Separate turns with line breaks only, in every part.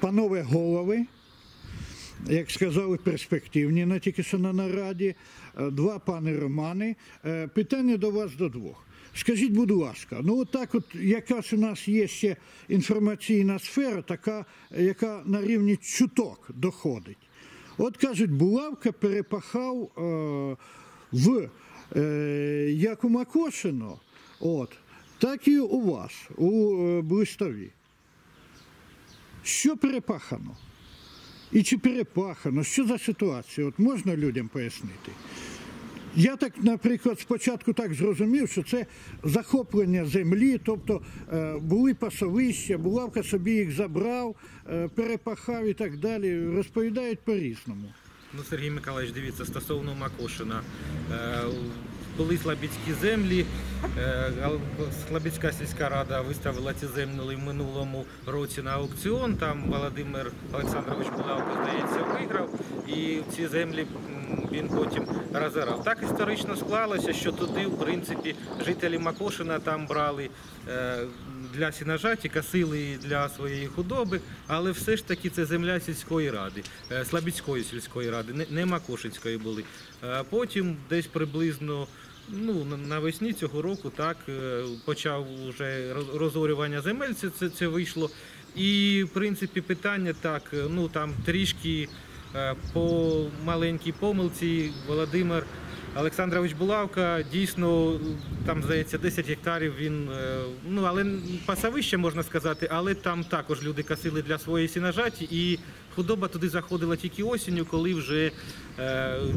Панове голови, як сказали, перспективні на тільки що на нараді, е, два пани Романи. Е, Питання до вас до двох. Скажіть, будь ласка, ну от так, от якась у нас є ще інформаційна сфера, така, яка на рівні чуток доходить. От кажуть, булавка перепахав е, в е, як у Макошино, от, так і у вас, у е, Блистові. Що перепахано? І чи перепахано? Що за ситуація? От можна людям пояснити? Я так, наприклад, спочатку так зрозумів, що це захоплення землі, тобто е, були пасовища, булавка собі їх забрав, е, перепахав і так далі. Розповідають по-різному.
Ну, Сергій Миколаївич, дивіться, стосовно Макошина. Були слабіцькі землі. е, Слабіцька сільська рада виставила ці землі в минулому році на аукціон. Там Володимир Олександрович Булавко, здається, виграв. І ці землі він потім розорав. Так історично склалося, що туди, в принципі, жителі Макошина там брали е, для сінажаті, косили для своєї худоби, але все ж таки це земля сільської ради, е, Слабіцької сільської ради, не- Макошинської були. Е, Потім десь приблизно. Ну, навесні цього року так е, почав вже розорювання земель, це, це, вийшло. І, в принципі, питання так, ну там трішки по маленькій помилці Володимир Олександрович Булавка дійсно там здається 10 гектарів. Він е, ну але пасовище можна сказати, але там також люди косили для своєї сінажаті, і худоба туди заходила тільки осінню, коли вже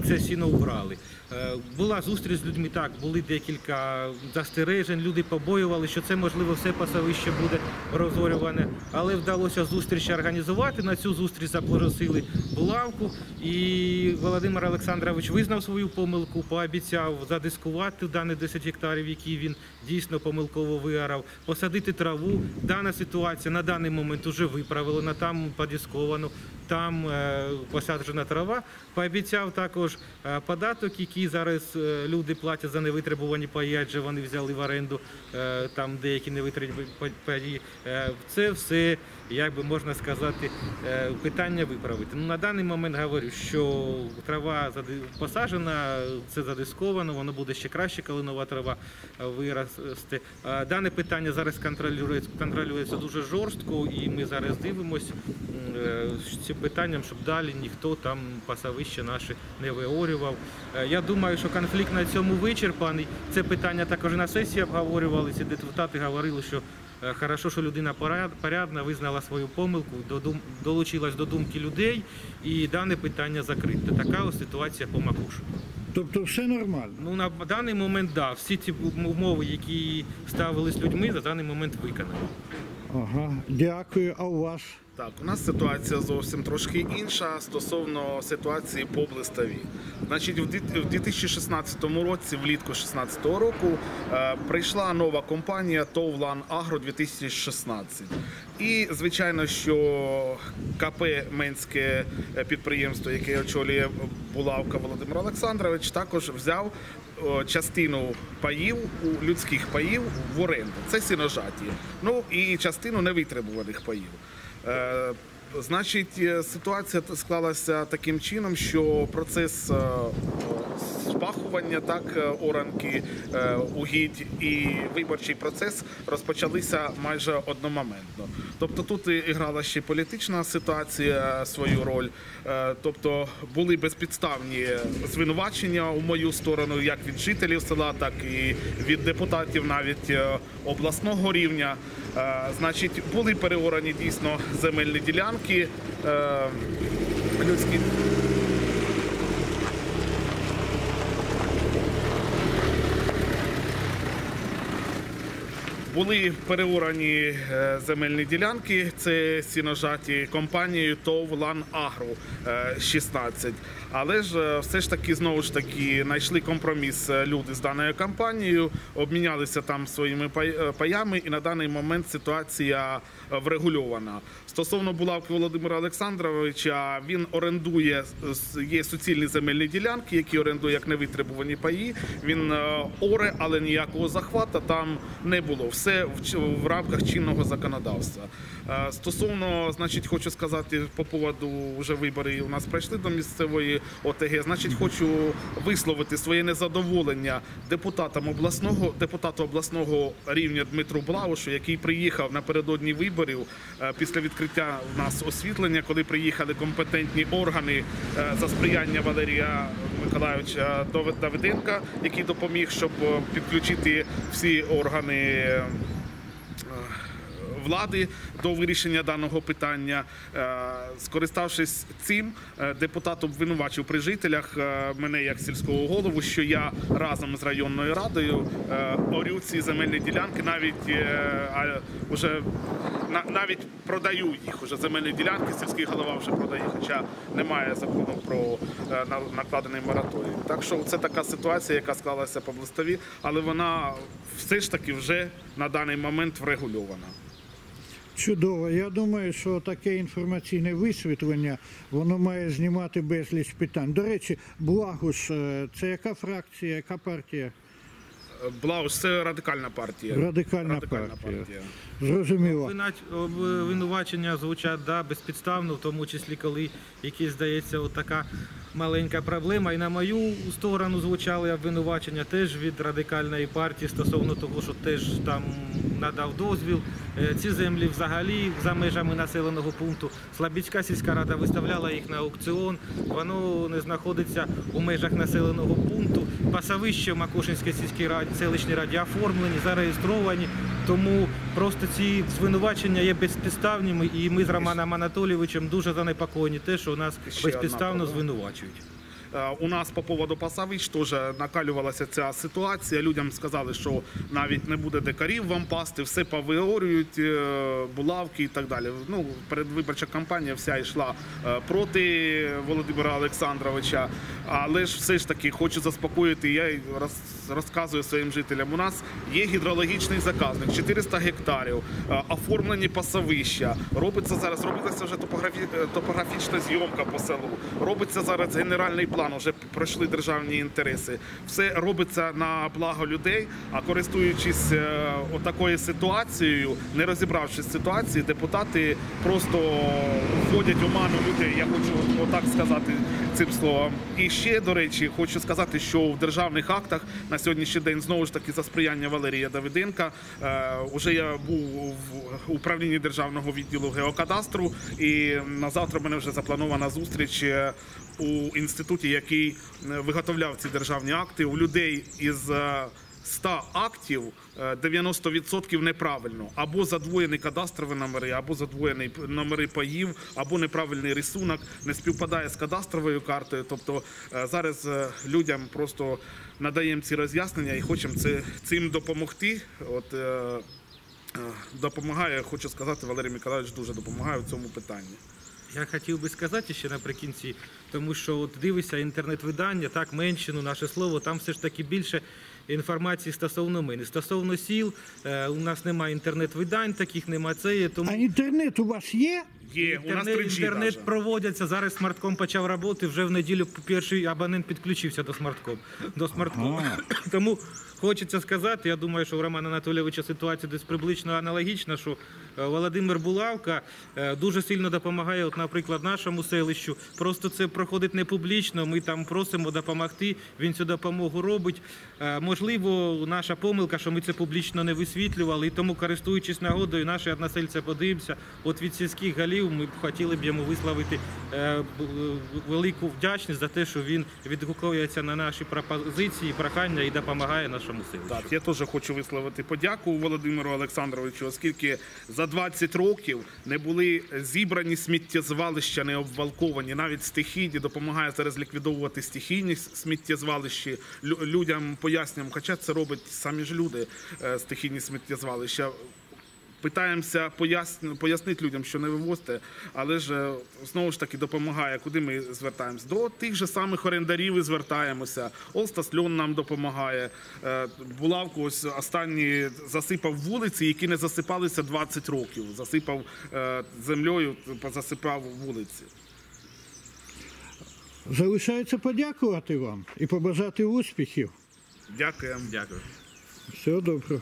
це сіно вбрали. Е, була зустріч з людьми. Так були декілька застережень. Люди побоювали, що це можливо все пасовище буде розорюване, але вдалося зустріч організувати. На цю зустріч запросили булавку, і Володимир Олександрович визнав свою помилку, пообіцяв задискувати дані 10 гектарів, які він дійсно помилково виорав, посадити траву. Дана ситуація на даний момент вже виправлена, там подісковано, там е, посаджена трава. Пообіцяв також е, податок, який зараз е, люди платять за невитребувані паї, адже вони взяли в оренду там деякі невитребувані паї. Це все, як би можна сказати, е, питання виправити. Ну, на даний момент говорю, що трава посаджена, це задисковано, воно буде ще краще, коли нова трава е, виросте. Дане питання зараз контролюється, контролюється дуже жорстко, і ми зараз дивимося е, цим питанням, щоб далі ніхто там пасовище наше не виорював. Я думаю, що конфлікт на цьому вичерпаний. Це питання також на сесії обговорювалися. Депутати говорили, що хорошо, що людина поряд- порядна, визнала свою помилку, долучилась до думки людей, і дане питання закрите. Така ось ситуація по Макушу.
Тобто все нормально.
Ну на даний момент, да, всі ці умови, які ставились людьми, за даний момент виконані.
Ага, дякую. А у вас?
Так, у нас ситуація зовсім трошки інша стосовно ситуації по блистові. Значить, в 2016 році, влітку 2016 року, е, прийшла нова компанія ТОВ «Лан Агро 2016. І, звичайно, що КП Менське підприємство, яке очолює Булавка Володимир Олександрович, також взяв частину паїв, у- людських паїв в оренду. Це сіножаті. Ну і частину невитребуваних паїв. Значить, е, ситуація склалася таким чином, що процес е, спахування, так, е, оранки, угідь і виборчий процес розпочалися майже одномоментно. Тобто тут і грала ще політична ситуація свою роль. Тобто були безпідставні звинувачення у мою сторону, як від жителів села, так і від депутатів навіть обласного рівня. Значить, були переорані дійсно земельні ділянки. Е, Людські Були переорані е, земельні ділянки, це сіножаті компанією ТОВ «Лан Агро» е, 16. Але ж е, все ж таки знову ж таки знайшли компроміс е, люди з даною компанією, обмінялися там своїми е, паями, і на даний момент ситуація е, врегульована. Стосовно булавки Володимира Олександровича, він орендує є суцільні земельні ділянки, які орендує як невитребувані паї. Він е, оре, але ніякого захвата там не було. Все в, в рамках чинного законодавства. Е, Стосовно, значить, хочу сказати по поводу вже вибори у нас пройшли до місцевої ОТГ. Значить, хочу висловити своє незадоволення депутатам обласного депутату обласного рівня Дмитру Блаушу, який приїхав напередодні виборів е, після відкриття в нас освітлення, коли приїхали компетентні органи е, за сприяння Валерія Миколайовича Давид- Давиденка, який допоміг, щоб е, підключити всі органи. е, влади до вирішення даного питання. Е, Скориставшись цим, е, депутат обвинувачив при жителях е, мене як сільського голову, що я разом з районною радою е, орю ці земельні ділянки, навіть е, на- навіть продаю їх. Уже земельні ділянки сільський голова вже продає, хоча немає закону про е, накладений мораторій. Так що це така ситуація, яка склалася по областові, але вона все ж таки вже на даний момент врегульована.
Чудово. Я думаю, що таке інформаційне висвітлення воно має знімати безліч питань. До речі, Благуш, е, це яка фракція, яка партія?
Блауш це радикальна партія.
Радикальна радикальна партія. Зрозуміло.
Обвинать- Обвинувачення звучать да, безпідставно, в тому числі коли якісь здається така маленька проблема. І на мою сторону звучали обвинувачення теж від радикальної партії стосовно того, що теж там надав дозвіл. Е, Ці землі взагалі за межами населеного пункту. Слабіцька сільська рада виставляла їх на аукціон. Воно не знаходиться у межах населеного пункту. Пасовище в Макушинській сільській раді, селищній раді оформлені, зареєстровані. Тому просто ці звинувачення є безпідставними, і ми з Романом Анатолійовичем дуже занепокоєні те, що нас безпідставно звинувачують.
Е, У нас по поводу пасовищ теж накалювалася ця ситуація. Людям сказали, що навіть не буде декарів вам пасти, все повиорюють, е, булавки і так далі. Ну, передвиборча кампанія вся йшла е, проти Володимира Олександровича. Але ж все ж таки хочу заспокоїти. Я розказую своїм жителям. У нас є гідрологічний заказник, 400 гектарів, оформлені пасовища. Робиться зараз, робиться вже топографі- топографічна зйомка по селу. Робиться зараз генеральний план. Вже пройшли державні інтереси. Все робиться на благо людей. А користуючись е, отакою ситуацією, не розібравшись з ситуації, депутати просто вводять оману людей. Я хочу отак сказати цим словом. І ще до речі, хочу сказати, що в державних актах на сьогоднішній день знову ж таки за сприяння Валерія Давиденка. Е, уже я був в управлінні державного відділу геокадастру, і на завтра мене вже запланована зустріч е, у інституті, який е, виготовляв ці державні акти. У людей із е, 100 актів е, 90% неправильно. Або задвоєні кадастрові номери, або задвоєні номери паїв, або неправильний рисунок не співпадає з кадастровою картою. Тобто е, зараз е, людям просто надаємо ці роз'яснення і хочемо це, цим допомогти. От, е, е, допомагає, хочу сказати, Валерій Миколаївич дуже допомагає в цьому питанні.
Я хотів би сказати ще наприкінці, тому що от дивишся інтернет-видання, так, меншину, наше слово, там все ж таки більше інформації стосовно мене. Стосовно сіл, е, у нас немає інтернет-видань, таких немає це є, тому
А інтернет у вас є?
Є, у нас
інтернет,
3G
інтернет
даже.
проводяться. Зараз смартком почав роботи. Вже в неділю перший абонент підключився до смартком. До смартком. Тому хочеться сказати, я думаю, що у Романа Анатолійовича ситуація десь приблизно аналогічна, що Володимир Булавка е, дуже сильно допомагає, от, наприклад, нашому селищу. Просто це проходить не публічно. Ми там просимо допомогти. Він цю допомогу робить. Е, Можливо, наша помилка, що ми це публічно не висвітлювали, і тому, користуючись нагодою, наші односельці подивимося. От від сільських галів ми б хотіли б йому висловити е, е, велику вдячність за те, що він відгукується на наші пропозиції, прохання і допомагає нашому селищу.
Так, я теж хочу висловити подяку Володимиру Олександровичу, оскільки за за 20 років не були зібрані сміттєзвалища, не обвалковані. Навіть стихійні допомагає зараз ліквідовувати стихійні сміттєзвалища. Лю- Людям пояснюємо, хоча це робить самі ж люди е, стихійні сміттєзвалища. Питаємося пояснити людям, що не вивозьте, але ж е, знову ж таки допомагає. Куди ми звертаємось? До тих же самих орендарів і звертаємося. Олстас Льон нам допомагає. Е, Булавку ось останні засипав вулиці, які не засипалися 20 років. Засипав е, землею, засипав вулиці.
Залишається подякувати вам і побажати успіхів.
Дякуємо.
Дякую.
Всього доброго.